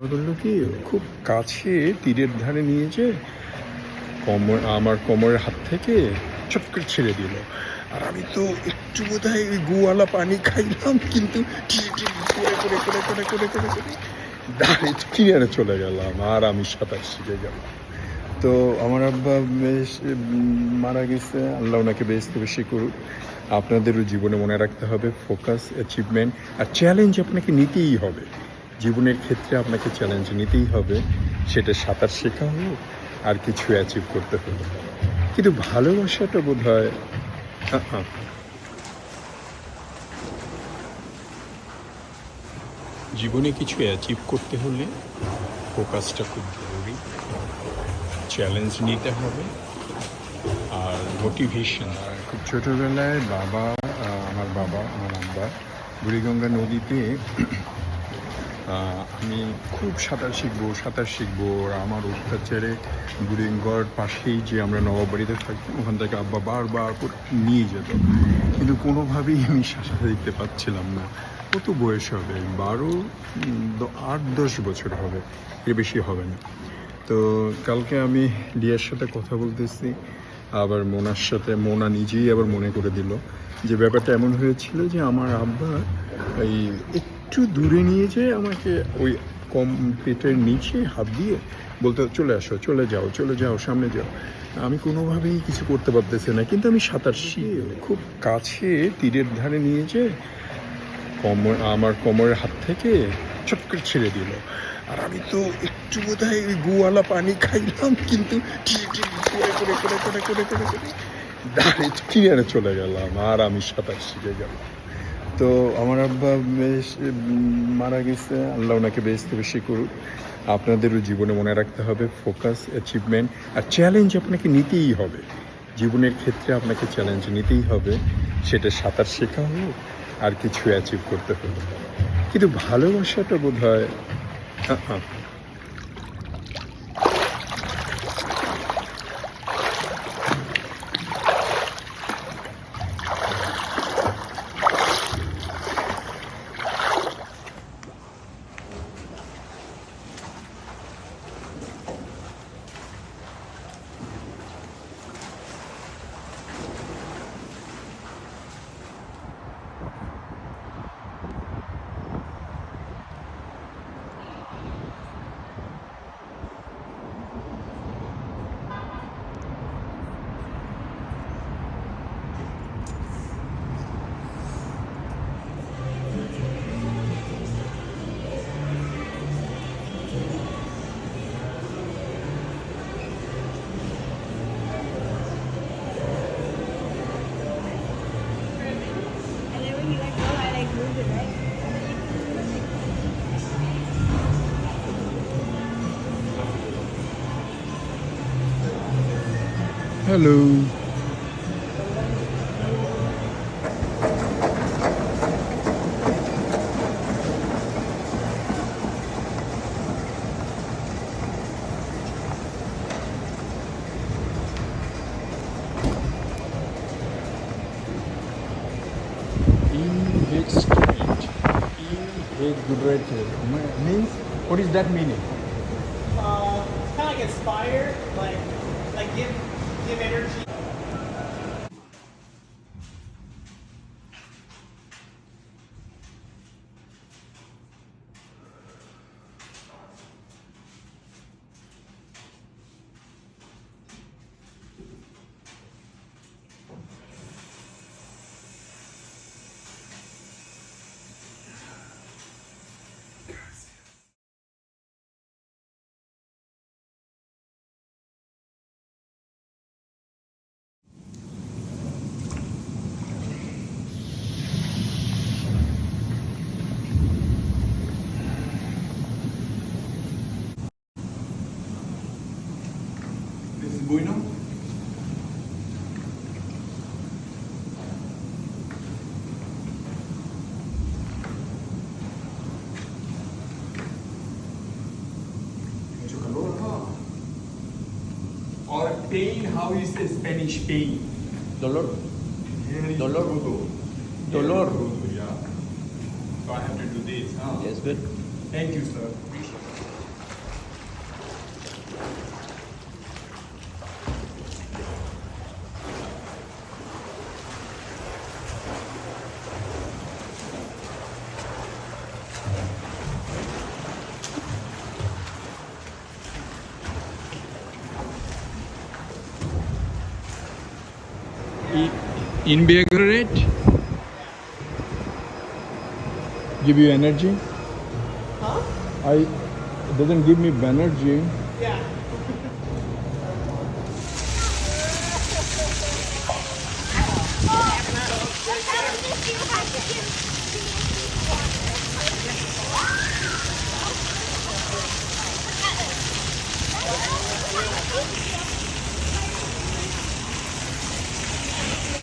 বলল কি, খুব কাছে তীরের ধারে নিয়ে যে কোমর, আমার কোমরের হাত থেকে চট করে ছেড়ে দিল। আর আমি তো একটু বোধ হয় গুয়ালা পানি খাইলাম, কিন্তু করে করে করে করে দাঁড়িয়ে চলে গেলাম, আর আমি সাঁতার শিখে গেলাম। তো আমার আব্বা বেশ, মারা গেছে, আল্লাহ ওনাকে বেশ বেশি করুক আপনাদেরও জীবনে মনে রাখতে হবে, ফোকাস, অ্যাচিভমেন্ট আর চ্যালেঞ্জ আপনাকে নিতেই হবে। জীবনের ক্ষেত্রে আপনাকে চ্যালেঞ্জ নিতেই হবে, সেটা সাঁতার শেখা হোক, আর কিছু অ্যাচিভ করতে হবে। কিন্তু ভালোবাসাটা বোধ হয় জীবনে কিছু অ্যাচিভ করতে হলে ফোকাসটা খুব জরুরি। চ্যালেঞ্জ নিতে হবে, আর মোটিভেশন খুব ছোটোবেলায় বাবা আমার বাবা, আমার আব্বা বুড়িগঙ্গা নদীতে আমি খুব সাঁতার শিখব সাঁতার শিখব, আর আমার অত্যাচারে বুড়িগঙ্গার পাশেই যে আমরা নবাবাড়িতে থাকি, ওখান থেকে আব্বা বারবার নিয়ে যেত। কিন্তু কোনোভাবেই আমি সাঁতার দিতে পারছিলাম না। কত বয়স হবে? বারো আট, দশ বছর হবে। এর বেশি হবে না। তো কালকে আমি লিয়ার সাথে কথা বলতেছি। আবার মোনার সাথে, মোনা নিজেই আবার মনে করে দিল যে ব্যাপারটা এমন হয়েছিল যে আমার আব্বা এই একটু দূরে নিয়ে যেয়ে আমাকে ওই কম পেটের নিচে হাত দিয়ে বলতে, চলে আসো, চলে যাও চলে যাও, সামনে যাও। আমি কোনোভাবেই কিছু করতে পারতেছি না, কিন্তু আমি সাঁতার শিখে খুব কাছে তীরের ধারে নিয়ে যেয়ে কোমর, আমার কোমরের হাত থেকে চট ছেড়ে দিল। আর আমি তো একটু বোধ হয় গুয়ালা পানি খাইলাম, কিন্তু দাঁড়িয়ে কিনারে চলে গেলাম, আর আমি সাঁতার শিখে গেলাম। তো আমার আব্বা বেশ, মারা গেছে। আল্লাহ ওনাকে বেশ বেশি করুক আপনাদেরও জীবনে মনে রাখতে হবে, ফোকাস অ্যাচিভমেন্ট আর চ্যালেঞ্জ আপনাকে নিতেই হবে। জীবনের ক্ষেত্রে আপনাকে চ্যালেঞ্জ নিতেই হবে, সেটা সাঁতার শেখা হোক আর কিছু অ্যাচিভ করতে হবে। কিন্তু ভালোবাসাটা বোধ হয় Hello. is Gujarati. Means what is that meaning? Uh, kind of like inspire, like like give give energy. Pain, how is the Spanish pain? Dolor. Very Dolor. rudo. Dolor. Rudo, yeah. So I have to do this, huh? Yes, good. Thank you, sir. invigorate, give you energy. Huh? I it doesn't give me energy. Yeah.